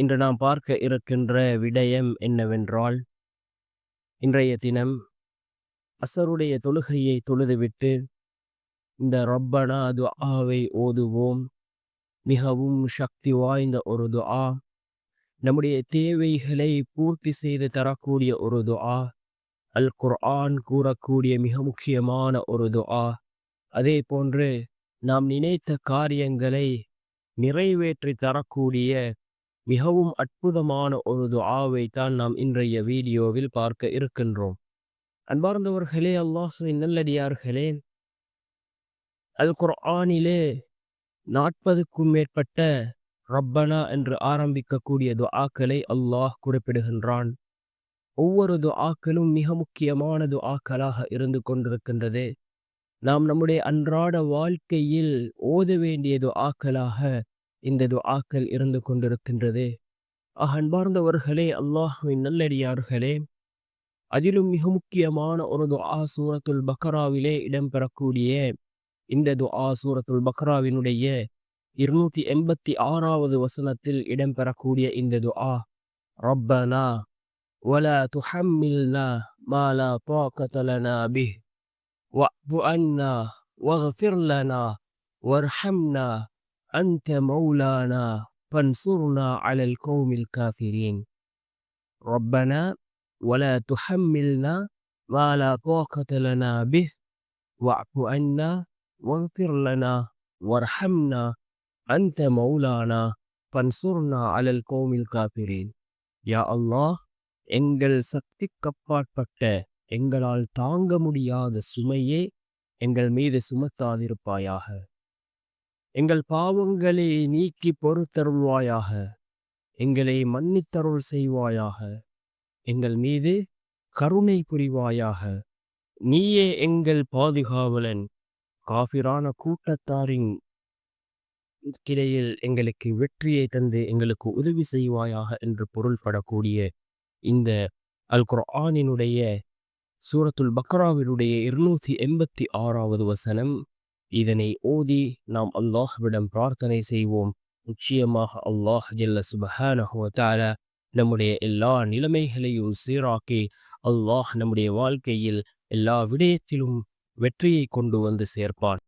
இன்று நாம் பார்க்க இருக்கின்ற விடயம் என்னவென்றால் இன்றைய தினம் அசருடைய தொழுகையை தொழுதுவிட்டு இந்த ரப்பனா துஆவை ஓதுவோம். மிகவும் சக்தி வாய்ந்த ஒரு துஆ. நம்முடைய தேவைகளை பூர்த்தி செய்து தரக்கூடிய ஒரு துஆ. அல் குர்ஆன் கூறக்கூடிய மிக முக்கியமான ஒரு துஆ. அதே போன்று நாம் நினைத்த காரியங்களை நிறைவேற்றி தரக்கூடிய மிகவும் அற்புதமான ஒரு துஆவை தான் நாம் இன்றைய வீடியோவில் பார்க்க இருக்கின்றோம். அன்பார்ந்தவர்களே அல்லாஹுவின் நல்லடியார்களே அல் குர்ஆனிலே நாற்பதுக்கும் மேற்பட்ட ரப்பனா என்று ஆரம்பிக்கக்கூடிய துஆக்களை அல்லாஹ் குறிப்பிடுகின்றான். ஒவ்வொரு துஆக்களும் மிக முக்கியமான துஆக்களாக இருந்து கொண்டிருக்கின்றது. நாம் நம்முடைய அன்றாட வாழ்க்கையில் ஓத வேண்டிய துஆக்களாக இந்த துஆக்கள் இருந்து கொண்டிருக்கின்றது ஆக அன்பார்ந்தவர்களே அல்லாஹுவின் நல்லடியார்களே அதிலும் மிக முக்கியமான ஒரு துஆ சூரத்துல் பக்ராவிலே இடம்பெறக்கூடிய இந்த துஆ சூரத்துல் பக்ராவினுடைய இருநூத்தி எண்பத்தி ஆறாவது வசனத்தில் இடம்பெறக்கூடிய இந்த துஆ ரப்பனா ولا تحملنا ما لا طاقة لنا به واعف عنا واغفر لنا وارحمنا أنت مولانا فانصرنا على القوم الكافرين ربنا ولا تحملنا ما لا طاقة لنا به واعف عنا واغفر لنا وارحمنا أنت مولانا فانصرنا على القوم الكافرين يا الله எங்கள் சக்திக்கப்பாற்பட்ட எங்களால் தாங்க முடியாத சுமையே எங்கள் மீது சுமத்தாதிருப்பாயாக எங்கள் பாவங்களை நீக்கி பொறுத்தருள்வாயாக. எங்களை மன்னித்தருள் செய்வாயாக. எங்கள் மீது கருணை புரிவாயாக. நீயே எங்கள் பாதுகாவலன். காபிரான கூட்டத்தாரின் கிடையில் எங்களுக்கு வெற்றியை தந்து எங்களுக்கு உதவி செய்வாயாக என்று பொருள்படக்கூடிய இந்த அல் குர்ஆனினுடைய சூரத்துல் பக்ராவினுடைய இருநூத்தி எண்பத்தி ஆறாவது வசனம். இதனை ஓதி நாம் அல்லாஹ்விடம் பிரார்த்தனை செய்வோம். நிச்சயமாக அல்லாஹ் ஜல்ல சுபஹானஹு நம்முடைய எல்லா நிலைமைகளையும் சீராக்கி அல்லாஹ் நம்முடைய வாழ்க்கையில் எல்லா விடயத்திலும் வெற்றியை கொண்டு வந்து சேர்ப்பான்.